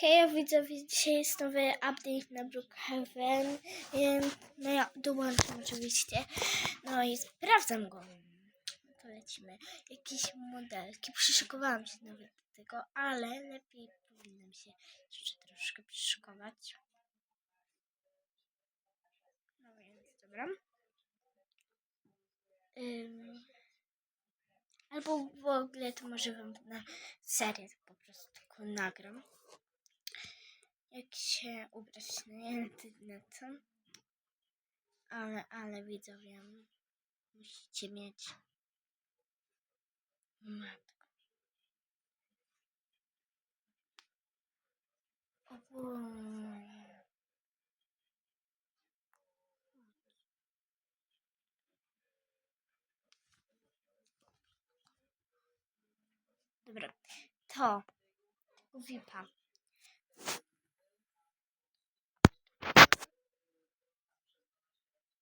Hej widzowie, dzisiaj jest nowy update na Brookhaven, no ja dołączam oczywiście, no i sprawdzam go. To lecimy. Jakieś modelki, przyszykowałam się nawet do tego, ale lepiej powinnam się jeszcze troszkę przyszykować. No więc, dobra. Ym, albo w ogóle to może wam na serię po prostu tylko nagram jak się ubrać na internet. Ale, ale widzowie, musicie mieć matko. O Boże. Dobra, to VIPa.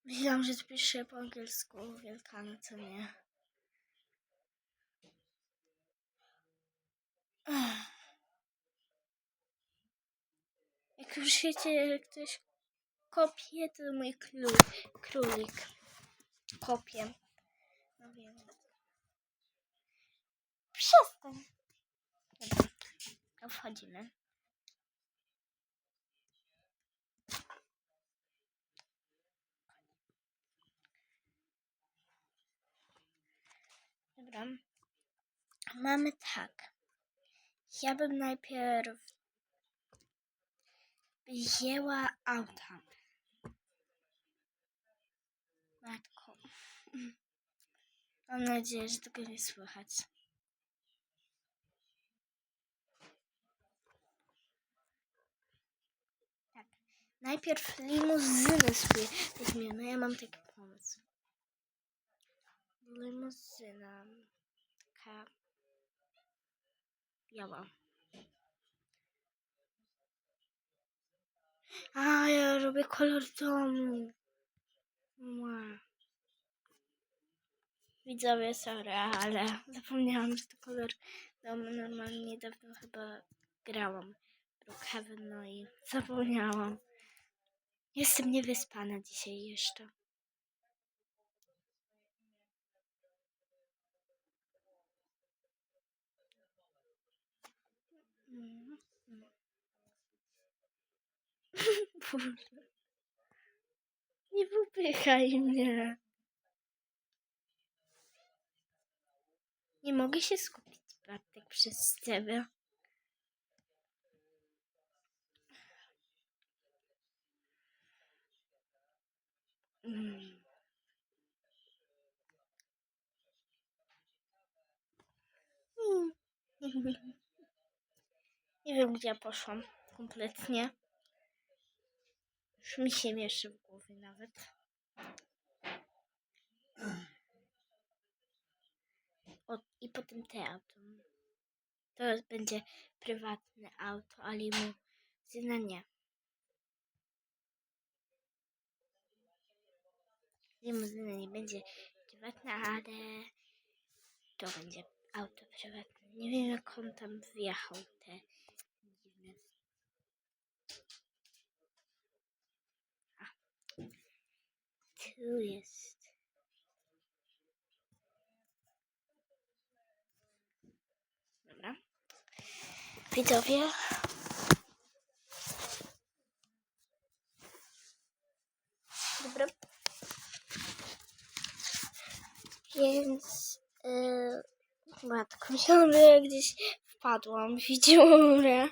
Myślałam, że piszę po angielsku Wielkanoc, nie. Jak już wiecie, ktoś kopie, to mój król, królik kopie. No więc. Przestań. Dobra, wchodzimy. Mamy tak. Ja bym najpierw wzięła auta. Matko. Mam nadzieję, że tego nie słychać. Tak. Najpierw limuzynę sobie weźmiemy. Ja mam taki pomysł. Limuzyna. Taka biała. A, ja robię kolor domu. Mua. Widzowie, sorry, ale zapomniałam, że to kolor domu. Normalnie niedawno chyba grałam Brookhaven, no i zapomniałam. Jestem niewyspana dzisiaj jeszcze. Nie popychaj mnie. Nie mogę się skupić, Bartek, przez ciebie. Mm. Mm. Nie wiem, gdzie ja poszłam kompletnie. Już mi się mieszy w głowie nawet. O, I potem te auto. To będzie prywatne auto, a limuzyna nie. Limuzyna nie będzie prywatna, ale to będzie auto prywatne. Nie wiem, jak on tam wjechał te dziwne. A. Tu jest. Dobra. Widzowie. Dobra. Więc... Yy, matko, że ja gdzieś wpadłam w dziurę.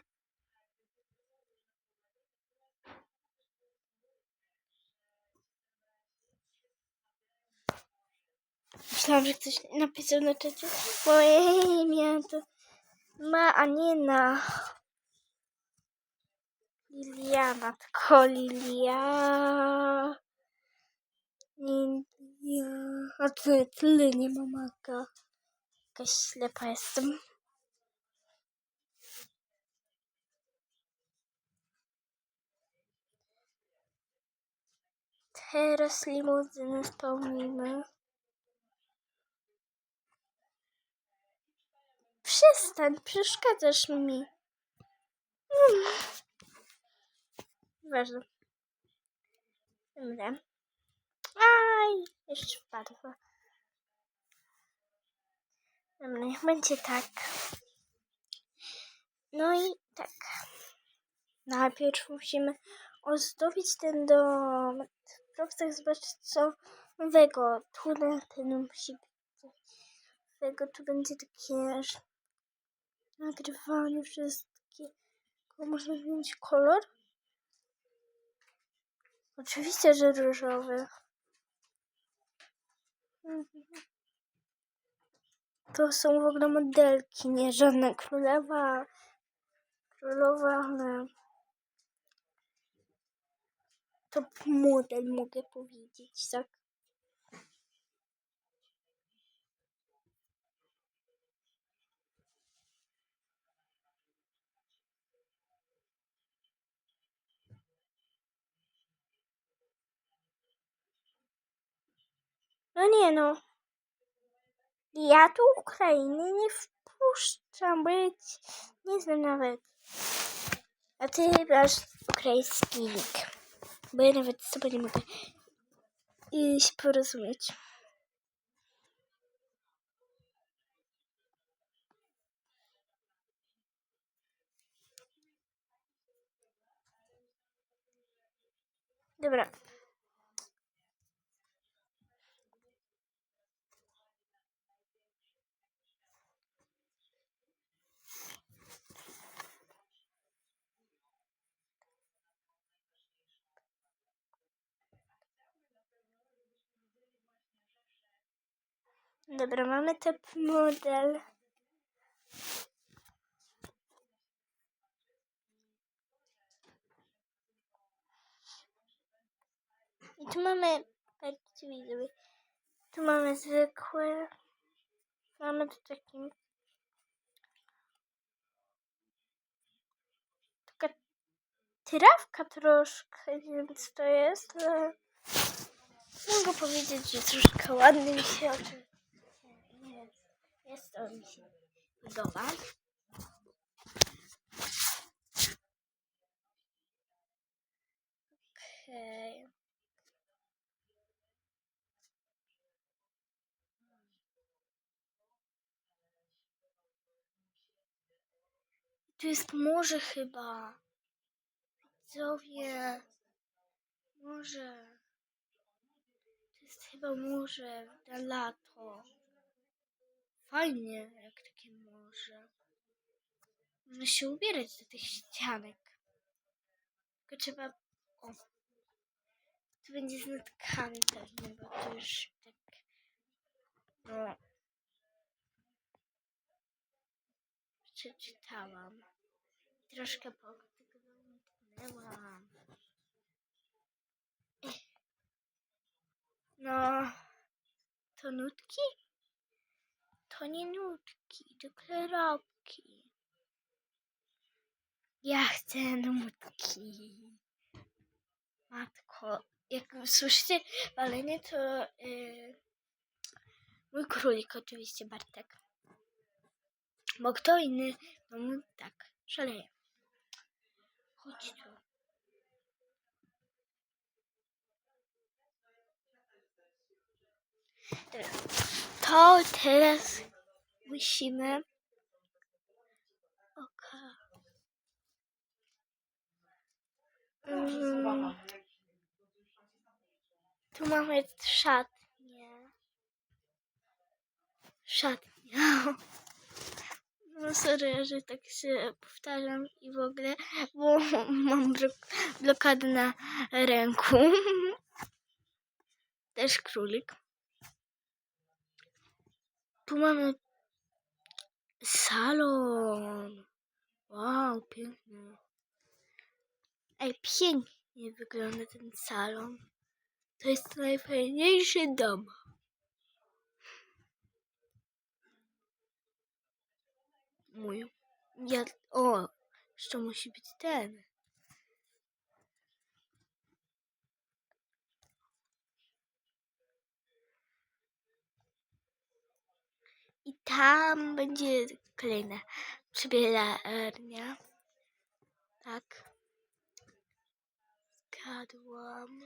Myślałam, że ktoś napisał na czacie moje imię to ma Anina. Liliana, tylko Lilia. Lilia. A ty, tyle nie ma maka. Jakaś ślepa jestem. Teraz limuzynę spełnimy. Przestań, przeszkadzasz mi. Mm. Ważne. Dobra. Aj, jeszcze wpadła. Dobra, niech będzie tak. No i tak. Najpierw musimy ozdobić ten dom. Proszę zobaczyć co nowego. Tu ten musi być nowego. Tu będzie takie że nagrywanie wszystkie. Można zmienić kolor? Oczywiście, że różowy. To są w ogóle modelki, nie żadna królowa. Królowa, ale to model mogę powiedzieć, tak? No nie no. Ja tu Ukrainy nie wpuszczam, bo ja nie znam nawet. A ty masz ukraiński nick. Bo ja nawet tobą nie mogę y, się porozumieć. Dobra. Dobra, mamy top model. I tu mamy, patrzcie widzowie, tu mamy zwykłe, mamy tu taki, taka trawka troszkę, co to jest, ale mogę powiedzieć, że troszkę ładny mi się oczy. Jest, mi się podoba. Okej. Tu jest morze chyba. Widzowie. Morze. To jest chyba morze na lato. Fajnie, jak takie morze. Można się ubierać do tych ścianek. Tylko trzeba... O. Tu będzie z notkami pewnie, bo to już tak... No... Przeczytałam. Troszkę po tego zamknęłam. No... To nutki? To nie nutki, to kropki. Ja chcę nutki. Matko, jak słyszycie walenie, to yy, mój królik oczywiście, Bartek. Bo kto inny, no tak, szaleje. Chodź tu. Dobra. To teraz musimy... Okej. Mm. Tu mamy szatnię. Szatnia. No sorry, że tak się powtarzam i w ogóle, bo mam blok- blokadę na ręku. Też królik. Tu mamy salon. Wow, piękny. Ej, pięknie wygląda ten salon. To jest najfajniejszy dom. Mój. Ja. O, jeszcze musi być ten. Tam będzie kolejna przybieralnia. Tak. wpadłam.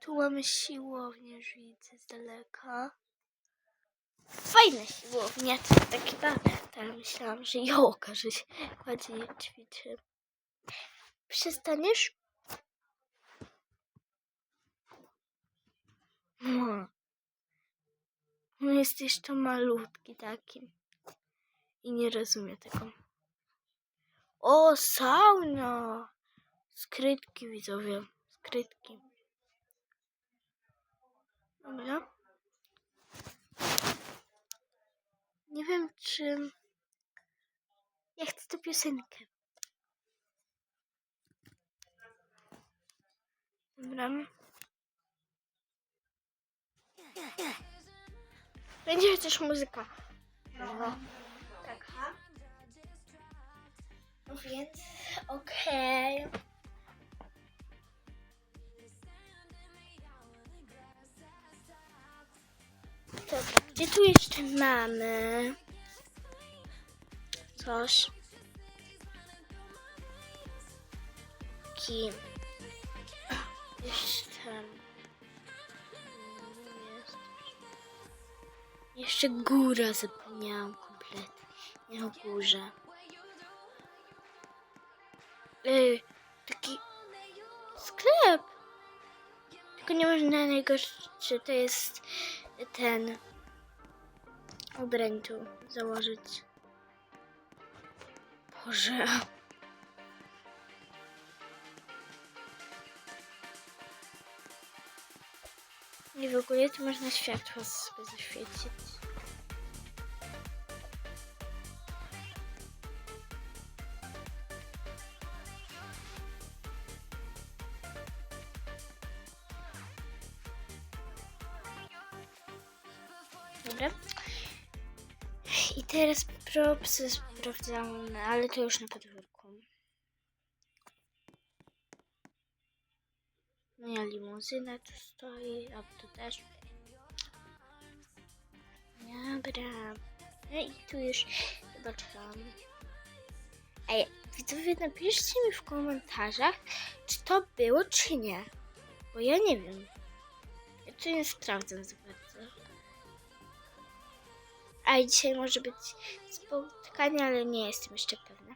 Tu mamy siłownię, widzę z daleka. Fajna siłownia, to tak chyba, tak myślałam, że joga, że się i ćwiczy. Przestaniesz? No. No jest jeszcze malutki taki. I nie rozumie tego. O, sauna! Skrytki widzowie. Skrytki. Dobra. Nie wiem, czy... Ja chcę tę piosenkę. Dobra. Będzie chociaż muzyka. No. Taka. No więc, okej. Dobra, gdzie tu jeszcze mamy? Coś. Kim? Jeszcze. Jeszcze góra zapomniałam kompletnie. Nie o górze. Ej, taki sklep. Tylko nie można najgorsze, to jest ten ubrań tu założyć. Boże. Nie w ogóle tu można światło sobie zaświecić. Dobra. I teraz propsy sprawdzamy, ale to już na podwórku. Limuzyna tu stoi, a tu też. Dobra. No i tu już zobaczyłam. Ej, widzowie, napiszcie mi w komentarzach, czy to było, czy nie. Bo ja nie wiem. Ja tu nie sprawdzam za bardzo. A dzisiaj może być spotkanie, ale nie jestem jeszcze pewna.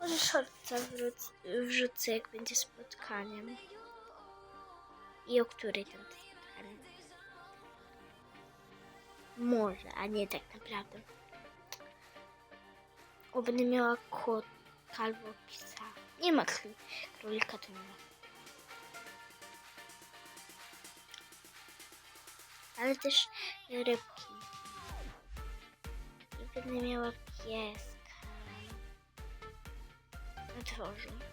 Może shortca wrzuc- wrzucę, jak będzie spotkaniem. I o której tam to spotkanie. Może, a nie tak naprawdę. O, będę miała kotka albo psa. Nie ma król- królika, to nie ma. Ale też rybki. I będę miała pieska na dworzu.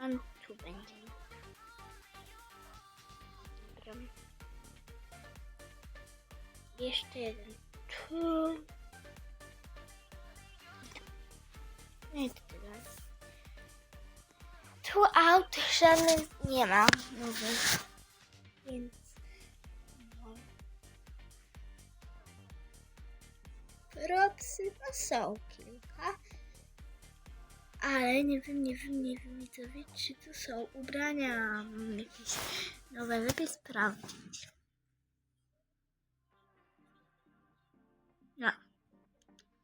On tu będzie. Dobra. Jeszcze jeden tu. No i to tyle. Tu aut żadnych nie ma nowych. Więc no. Są kilka. Ale nie wiem, nie wiem, nie wiem, widzowie, czy tu są ubrania mm, jakieś nowe. Lepiej sprawdzić. No.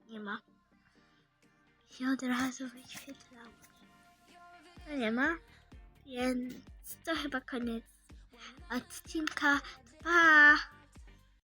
Nie ma. Się od razu wyświetlało. No nie ma. Więc to chyba koniec odcinka. Pa!